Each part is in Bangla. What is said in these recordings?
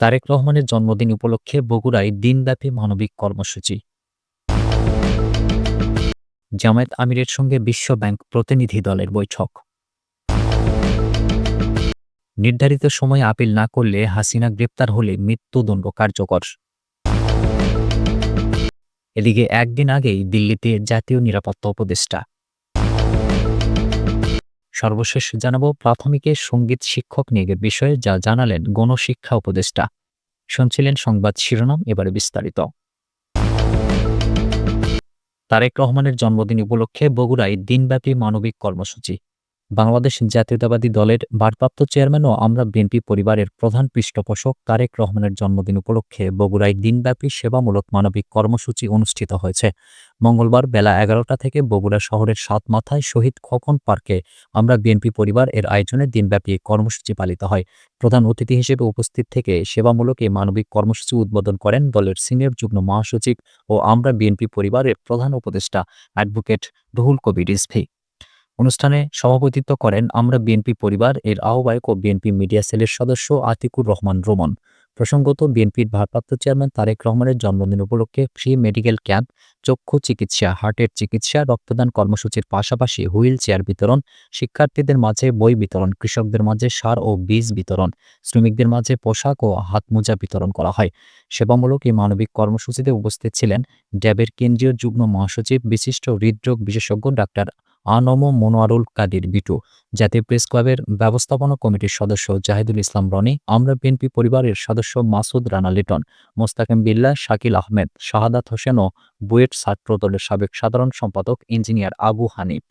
তারেক রহমানের জন্মদিন উপলক্ষে বগুড়ায় দিনব্যাপী মানবিক কর্মসূচি। জামায়াত আমিরের সঙ্গে বিশ্ব ব্যাংক প্রতিনিধি দলের বৈঠক। নির্ধারিত সময়ে আপিল না করলে হাসিনা গ্রেপ্তার হলে মৃত্যুদণ্ড কার্যকর। এদিকে একদিন আগেই দিল্লিতে জাতীয় নিরাপত্তা উপদেষ্টা সর্বশেষ জানাব প্রাথমিকে সংগীত শিক্ষক নিয়োগের বিষয়ে যা জানালেন গণশিক্ষা উপদেষ্টা। শুনছিলেন সংবাদ শিরোনাম, এবারে বিস্তারিত। তারেক রহমানের জন্মদিন উপলক্ষে বগুড়ায় দিনব্যাপী মানবিক কর্মসূচি। বাংলাদেশ জাতীয়তাবাদী দলের ভারপ্রাপ্ত চেয়ারম্যান ও আমরা বিএনপি পরিবারের প্রধান পৃষ্ঠপোষক তারেক রহমানের জন্মদিন উপলক্ষে বগুড়ায় দিনব্যাপী সেবামূলক মানবিক কর্মসূচি অনুষ্ঠিত হয়েছে। মঙ্গলবার বেলা এগারোটা থেকে বগুড়া শহরের সাত মাথায় শহীদ খোকন পার্কে আমরা বিএনপি পরিবার এর আয়োজনে দিনব্যাপী কর্মসূচি পালিত হয়। প্রধান অতিথি হিসেবে উপস্থিত থেকে সেবামূলক এই মানবিক কর্মসূচি উদ্বোধন করেন দলের সিনিয়র যুগ্ম মহাসচিব ও আমরা বিএনপি পরিবারের প্রধান উপদেষ্টা অ্যাডভোকেট রুহুল কবির রিজভী। অনুষ্ঠানে সভাপতিত্ব করেন আমরা বিএনপি পরিবার এর আহ্বায়ক ও বিএনপি মিডিয়া সেলের সদস্য আতিকুর রহমান রোমন। প্রসঙ্গত, বিএনপির ভারপ্রাপ্ত চেয়ারম্যান তারেক রহমানের জন্মদিন উপলক্ষে ফ্রি মেডিকেল ক্যাম্প, চক্ষু চিকিৎসা, হার্টের চিকিৎসা, রক্তদান কর্মসূচির পাশাপাশি হুইল চেয়ার বিতরণ, শিক্ষার্থীদের মাঝে বই বিতরণ, কৃষকদের মাঝে সার ও বীজ বিতরণ, শ্রমিকদের মাঝে পোশাক ও হাতমোজা বিতরণ করা হয়। সেবামূলক এই মানবিক কর্মসূচিতে উপস্থিত ছিলেন ড্যাবের কেন্দ্রীয় যুগ্ম মহাসচিব, বিশিষ্ট হৃদরোগ বিশেষজ্ঞ ডাক্তার আনম মনোয়ারুল কাদির বিটু। জাতীয় প্রেস ক্লাবের ব্যবস্থাপনা কমিটির সদস্য জাহিদুল ইসলাম রনি, আমরা বিএনপি পরিবারের সদস্য মাসুদ রানা লিটন, মোস্তাকিম বিল্লাহ শাকিল আহমেদ, শাহাদাত হোসেন ও বুয়েট ছাত্র দলের সাবেক সাধারণ সম্পাদক ইঞ্জিনিয়ার আবু হানিফ।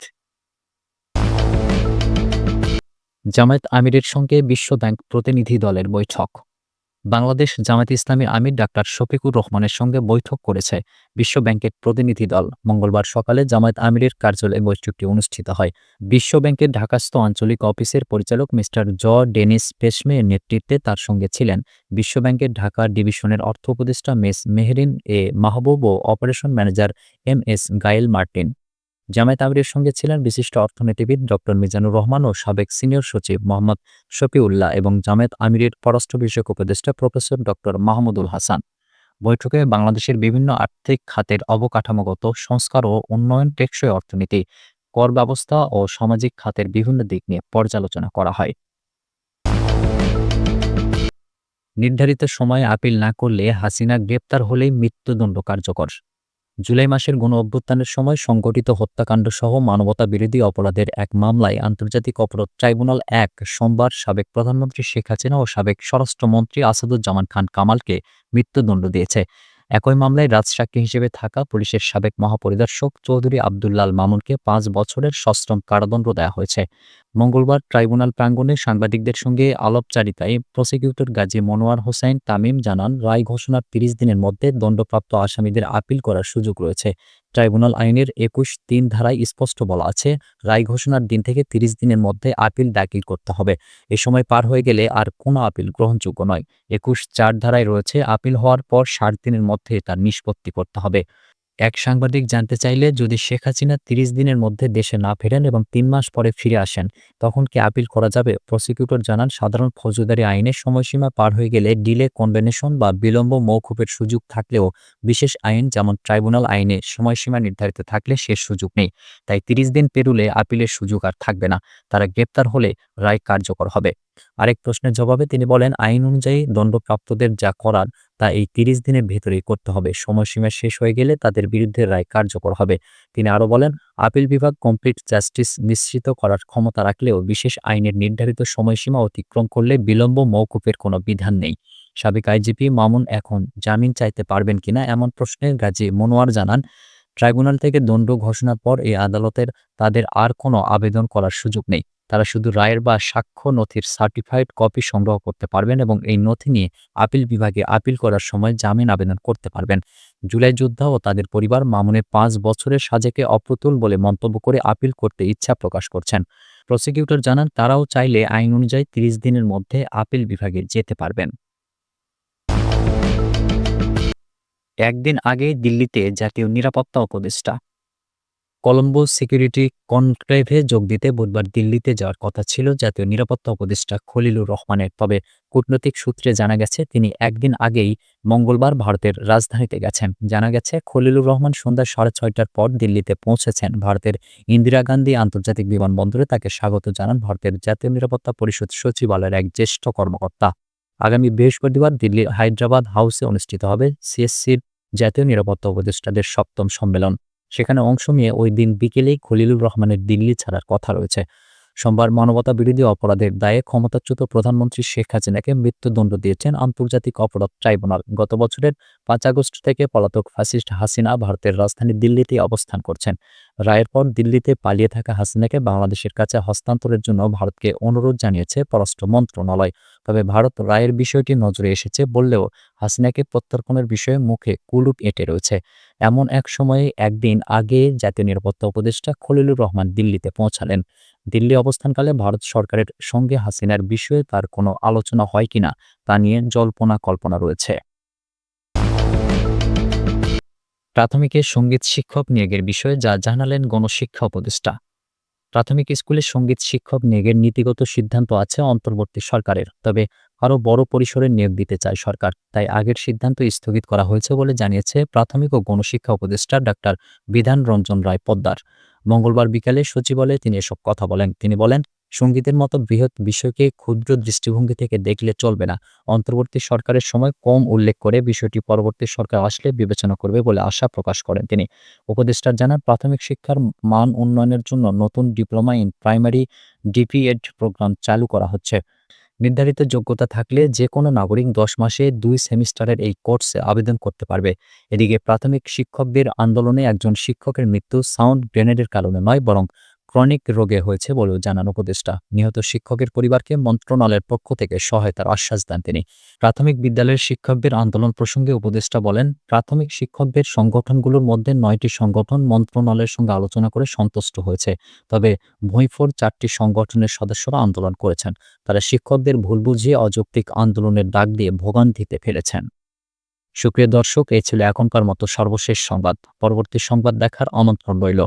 জামায়াত আমিরের সঙ্গে বিশ্ব ব্যাংক প্রতিনিধি দলের বৈঠক। বাংলাদেশ জামায়াত ইসলামী আমির ডাক্তার শফিকুর রহমানের সঙ্গে বৈঠক করেছে বিশ্ব ব্যাংকের প্রতিনিধি দল। মঙ্গলবার সকালে জামায়াত আমিরের কার্যালয়ে বৈঠকটি অনুষ্ঠিত হয়। বিশ্ব ব্যাংকের ঢাকাস্থ আঞ্চলিক অফিসের পরিচালক মিস্টার জ. ডেনিস পেশমে এর নেতৃত্বে তার সঙ্গে ছিলেন বিশ্ব ব্যাংকের ঢাকা ডিভিশনের অর্থ উপদেষ্টা মেস Mehrin, A Mahbub O operation manager M S Gayle Martin. Jamaat আমিরের সঙ্গে ছিলেন বিশিষ্ট অর্থনীতিবিদ ডক্টর মিজানুর রহমান ও সাবেক সিনিয়র সচিব মোহাম্মদ শফিউল্লাহ এবং জামায়াত আমিরের পররাষ্ট্র বিষয়ক উপদেষ্টা প্রফেসর ডক্টর মাহমুদুল হাসান। বৈঠকে বাংলাদেশের বিভিন্ন আর্থিক খাতের অবকাঠামোগত সংস্কার ও উন্নয়ন টেকসই অর্থনীতি, কর ব্যবস্থা ও সামাজিক খাতের বিভিন্ন দিক নিয়ে পর্যালোচনা করা হয়। নির্ধারিত সময়ে আপিল না করলে হাসিনা গ্রেপ্তার হলেই মৃত্যুদণ্ড কার্যকর। জুলাই মাসের গণ অভ্যুত্থানের সময় সংঘটিত হত্যাকাণ্ড সহ মানবতা বিরোধী অপরাধের এক মামলায় আন্তর্জাতিক অপরাধ ট্রাইব্যুনাল এক সোমবার সাবেক প্রধানমন্ত্রী শেখ হাসিনা ও সাবেক স্বরাষ্ট্রমন্ত্রী আসাদুজ্জামান খান কামালকে মৃত্যুদণ্ড দিয়েছে। একই মামলায় রাজসাক্ষী হিসেবে থাকা পুলিশের সাবেক মহাপরিদর্শক চৌধুরী আবদুল্লাল মামুনকে পাঁচ বছরের সশ্রম কারাদণ্ড দেওয়া হয়েছে। মঙ্গলবার ট্রাইব্যুনাল প্রাঙ্গণে সাংবাদিকদের সঙ্গে আলোপচারিতায় প্রসিকিউটর গাজী মনোয়ার হোসেন তামিম জানান, রায় ঘোষণার তিরিশ দিনের মধ্যে দণ্ডপ্রাপ্ত আসামিদের আপিল করার সুযোগ রয়েছে। ট্রাইব্যুনাল আইনের একুশ তিন ধারায় স্পষ্ট বলা আছে, রায় ঘোষণার দিন থেকে তিরিশ দিনের মধ্যে আপিল দাখিল করতে হবে। এ সময় পার হয়ে গেলে আর কোনো আপিল গ্রহণযোগ্য নয়। একুশ চার ধারায় রয়েছে, আপিল হওয়ার পর ষাট দিনের মধ্যে তার নিষ্পত্তি করতে হবে। এক সাংবাদিক জানতে চাইলে যদি শেখ হাসিনা তিরিশ দিনের মধ্যে দেশে না ফেরেন এবং তিন মাস পরে ফিরে আসেন, তখন কি আপিল করা যাবে? প্রসিকিউটর জানান, সাধারণ ফৌজদারি আইনের সময়সীমা পার হয়ে গেলে ডিলে, কনভেনশন বা বিলম্ব মৌকুফের সুযোগ থাকলেও বিশেষ আইন যেমন ট্রাইব্যুনাল আইনে সময়সীমা নির্ধারিত থাকলে সে সুযোগ নেই। তাই তিরিশ দিন পেরুলে আপিলের সুযোগ আর থাকবে না। তারা গ্রেপ্তার হলে রায় কার্যকর হবে। আরেক প্রশ্নের জবাবে তিনি বলেন, আইন অনুযায়ী দণ্ডপ্রাপ্তদের যা করার তা এই তিরিশ দিনের ভেতরেই করতে হবে। সময়সীমা শেষ হয়ে গেলে তাদের বিরুদ্ধে রায় কার্যকর হবে। তিনি আরও বলেন, আপিল বিভাগ কমপ্লিট জাস্টিস নিশ্চিত করার ক্ষমতা রাখলেও বিশেষ আইনের নির্ধারিত সময়সীমা অতিক্রম করলে বিলম্ব মৌকুফের কোনো বিধান নেই। সাবেক আইজিপি মামুন এখন জামিন চাইতে পারবেন কিনা এমন প্রশ্নে গাজী মনোয়ার জানান, ট্রাইব্যুনাল থেকে দণ্ড ঘোষণার পর এই আদালতের তাদের আর কোনো আবেদন করার সুযোগ নেই। তারা শুধু রায়ের বা সাক্ষ্য নথির সার্টিফাইড কপি সংগ্রহ করতে পারবেন এবং এই নথি নিয়ে আপিল বিভাগে আপিল করার সময় জামিন আবেদন করতে পারবেন। জুলাই যোদ্ধা ও তাদের পরিবার মামুনের পাঁচ বছরের সাজেকে অপ্রতুল বলে মন্তব্য করে আপিল করতে ইচ্ছা প্রকাশ করছেন। প্রসিকিউটর জানান, তারাও চাইলে আইন অনুযায়ী তিরিশ দিনের মধ্যে আপিল বিভাগে যেতে পারবেন। একদিন আগে দিল্লিতে জাতীয় নিরাপত্তা উপদেষ্টা কলম্বো সিকিউরিটি কনক্লেভে যোগ দিতে বুধবার দিল্লিতে যাওয়ার কথা ছিল জাতীয় নিরাপত্তা উপদেষ্টা খলিলুর রহমানের। তবে কূটনৈতিক সূত্রে জানা গেছে, তিনি একদিন আগেই মঙ্গলবার ভারতের রাজধানীতে গেছেন। জানা গেছে, খলিলুর রহমান সন্ধ্যা সাড়ে ছয়টার পর দিল্লিতে পৌঁছেছেন। ভারতের ইন্দিরা গান্ধী আন্তর্জাতিক বিমানবন্দরে তাকে স্বাগত জানান ভারতের জাতীয় নিরাপত্তা পরিষদ সচিবালয়ের এক জ্যেষ্ঠ কর্মকর্তা। আগামী বৃহস্পতিবার দিল্লির হায়দ্রাবাদ হাউসে অনুষ্ঠিত হবে সিএসসির জাতীয় নিরাপত্তা উপদেষ্টাদের সপ্তম সম্মেলন। সেখানে অংশ নিয়ে ওই দিন বিকেলেই খলিলুর রহমানের দিল্লি ছাড়ার কথা রয়েছে। সোমবার মানবতা বিরোধী অপরাধের দায়ে ক্ষমতাচ্যুত প্রধানমন্ত্রী শেখ হাসিনাকে মৃত্যুদণ্ড দিয়েছেন আন্তর্জাতিক অপরাধ ট্রাইব্যুনাল। গত বছরের পাঁচ আগস্ট থেকে পলাতক ফাসিস্ট হাসিনা ভারতের রাজধানী দিল্লিতে অবস্থান করছেন। রায়ের পর দিল্লিতে পালিয়ে থাকা হাসিনাকে বাংলাদেশের কাছে হস্তান্তরের জন্য ভারতকে অনুরোধ জানিয়েছে পররাষ্ট্র মন্ত্রণালয়। তবে ভারত রায়ের বিষয়টি নজরে এসেছে বললেও হাসিনাকে প্রত্যর্পণের বিষয়ে মুখে কুলুপ এঁটে রয়েছে। এমন এক সময়ে একদিন আগে জাতীয় নিরাপত্তা উপদেষ্টা খলিলুর রহমান দিল্লিতে পৌঁছালেন। দিল্লি অবস্থানকালে ভারত সরকারের সঙ্গে হাসিনার বিষয়ে তার কোনো আলোচনা হয় কিনা তা নিয়ে জল্পনা কল্পনা রয়েছে। প্রাথমিকের সংগীত শিক্ষক নিয়োগের বিষয়ে যা জানালেন গণশিক্ষা উপদেষ্টা। প্রাথমিক স্কুলে সংগীত শিক্ষক নিয়োগের নীতিগত সিদ্ধান্ত আছে অন্তর্বর্তী সরকারের, তবে আরও বড় পরিসরে নিয়োগ দিতে চায় সরকার, তাই আগের সিদ্ধান্ত স্থগিত করা হয়েছে বলে জানিয়েছে প্রাথমিক ও গণশিক্ষা উপদেষ্টা ডাক্তার বিধান রঞ্জন রায় পদ্মার মঙ্গলবার বিকালে সচিবালয়ে তিনি এসব কথা বলেন। তিনি বলেন, সঙ্গীতের মতো বৃহৎ বিষয়কে ক্ষুদ্র দৃষ্টিভঙ্গি থেকে দেখলে চলবে না। অন্তর্বর্তী সরকারের সময় কম উল্লেখ করে বিষয়টি পরবর্তী সরকার আসলে বিবেচনা করবে বলে আশা প্রকাশ করেন তিনি। উপদেষ্টার জানান, প্রাথমিক শিক্ষার মান উন্নয়নের জন্য নতুন diploma in primary DPEd programme চালু করা হচ্ছে। নির্ধারিত যোগ্যতা থাকলে যে কোনো নাগরিক দশ মাসে দুই সেমিস্টারের এই কোর্সে আবেদন করতে পারবে। এদিকে প্রাথমিক শিক্ষকদের আন্দোলনে একজন শিক্ষকের মৃত্যু সাউন্ড গ্রেনেডের কারণে নয়, বরং ক্রনিক রোগে হয়েছে বলেও জানান উপদেষ্টা। নিহত শিক্ষকের পরিবারকে মন্ত্রণালয়ের পক্ষ থেকে সহায়তার আশ্বাস দেন তিনি। প্রাথমিক বিদ্যালয়ের শিক্ষকদের আন্দোলন প্রসঙ্গে উপদেষ্টা বলেন, প্রাথমিক শিক্ষকদের সংগঠনগুলোর মধ্যে নয়টি সংগঠন মন্ত্রণালয়ের সঙ্গে আলোচনা করে সন্তুষ্ট হয়েছে। তবে ভুঁইফোর চারটি সংগঠনের সদস্যরা আন্দোলন করেছেন। তারা শিক্ষকদের ভুল বুঝিয়ে অযৌক্তিক আন্দোলনের ডাক দিয়ে ভোগান্তিতে ফেলেছেন। সুপ্রিয় দর্শক এই ছিল এখনকার মতো সর্বশেষ সংবাদ। পরবর্তী সংবাদ দেখার আমন্ত্রণ রইল।